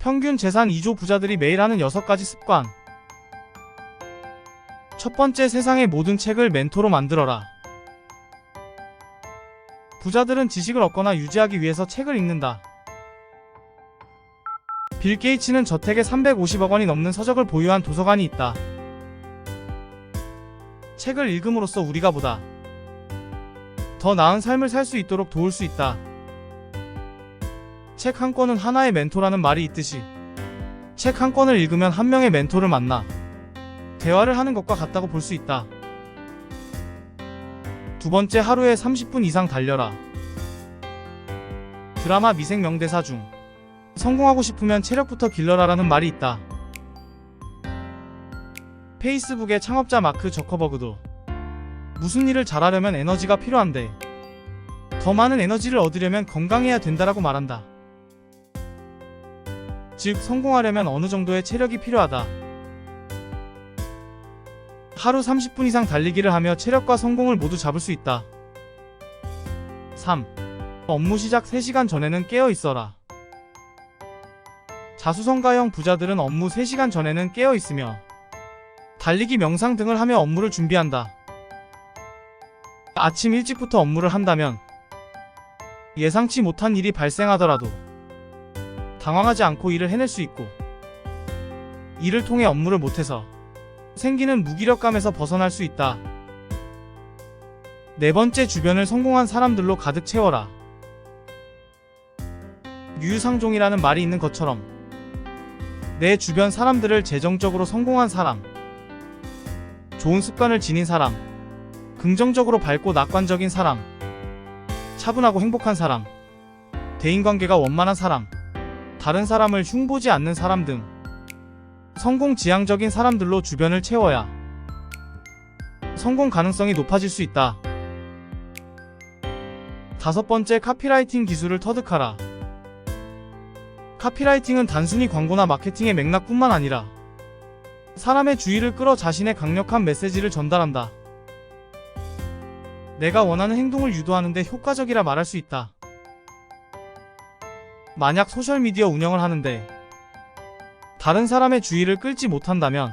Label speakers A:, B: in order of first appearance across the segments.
A: 평균 재산 2조 부자들이 매일 하는 6가지 습관. 첫 번째 세상의 모든 책을 멘토로 만들어라. 부자들은 지식을 얻거나 유지하기 위해서 책을 읽는다. 빌 게이츠는 저택에 350억 원이 넘는 서적을 보유한 도서관이 있다. 책을 읽음으로써 우리가 보다 더 나은 삶을 살 수 있도록 도울 수 있다. 책 한 권은 하나의 멘토라는 말이 있듯이 책 한 권을 읽으면 한 명의 멘토를 만나 대화를 하는 것과 같다고 볼 수 있다. 두 번째 하루에 30분 이상 달려라. 드라마 미생 명대사 중 성공하고 싶으면 체력부터 길러라라는 말이 있다. 페이스북의 창업자 마크 저커버그도 무슨 일을 잘하려면 에너지가 필요한데 더 많은 에너지를 얻으려면 건강해야 된다라고 말한다. 즉, 성공하려면 어느 정도의 체력이 필요하다. 하루 30분 이상 달리기를 하며 체력과 성공을 모두 잡을 수 있다. 3. 업무 시작 3시간 전에는 깨어 있어라. 자수성가형 부자들은 업무 3시간 전에는 깨어 있으며 달리기 명상 등을 하며 업무를 준비한다. 아침 일찍부터 업무를 한다면 예상치 못한 일이 발생하더라도 당황하지 않고 일을 해낼 수 있고 이를 통해 업무를 못해서 생기는 무기력감에서 벗어날 수 있다. 네 번째 주변을 성공한 사람들로 가득 채워라. 유유상종이라는 말이 있는 것처럼 내 주변 사람들을 재정적으로 성공한 사람, 좋은 습관을 지닌 사람, 긍정적으로 밝고 낙관적인 사람, 차분하고 행복한 사람, 대인관계가 원만한 사람, 다른 사람을 흉보지 않는 사람 등 성공 지향적인 사람들로 주변을 채워야 성공 가능성이 높아질 수 있다. 다섯 번째 카피라이팅 기술을 터득하라. 카피라이팅은 단순히 광고나 마케팅의 맥락뿐만 아니라 사람의 주의를 끌어 자신의 강력한 메시지를 전달한다. 내가 원하는 행동을 유도하는데 효과적이라 말할 수 있다. 만약 소셜미디어 운영을 하는데 다른 사람의 주의를 끌지 못한다면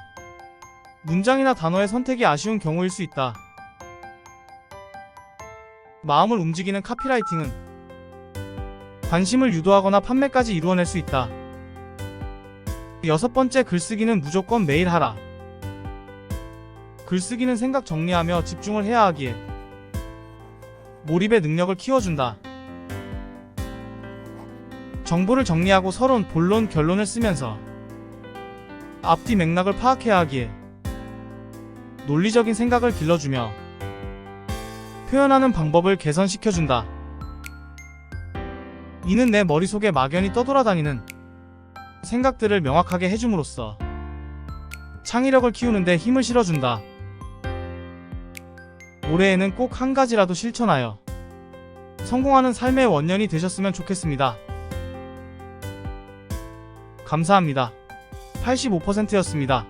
A: 문장이나 단어의 선택이 아쉬운 경우일 수 있다. 마음을 움직이는 카피라이팅은 관심을 유도하거나 판매까지 이루어낼 수 있다. 여섯 번째 글쓰기는 무조건 매일 하라. 글쓰기는 생각 정리하며 집중을 해야 하기에 몰입의 능력을 키워준다. 정보를 정리하고 서론, 본론, 결론을 쓰면서 앞뒤 맥락을 파악해야 하기에 논리적인 생각을 길러주며 표현하는 방법을 개선시켜준다. 이는 내 머릿속에 막연히 떠돌아다니는 생각들을 명확하게 해줌으로써 창의력을 키우는데 힘을 실어준다. 올해에는 꼭 한 가지라도 실천하여 성공하는 삶의 원년이 되셨으면 좋겠습니다. 감사합니다. 85%였습니다.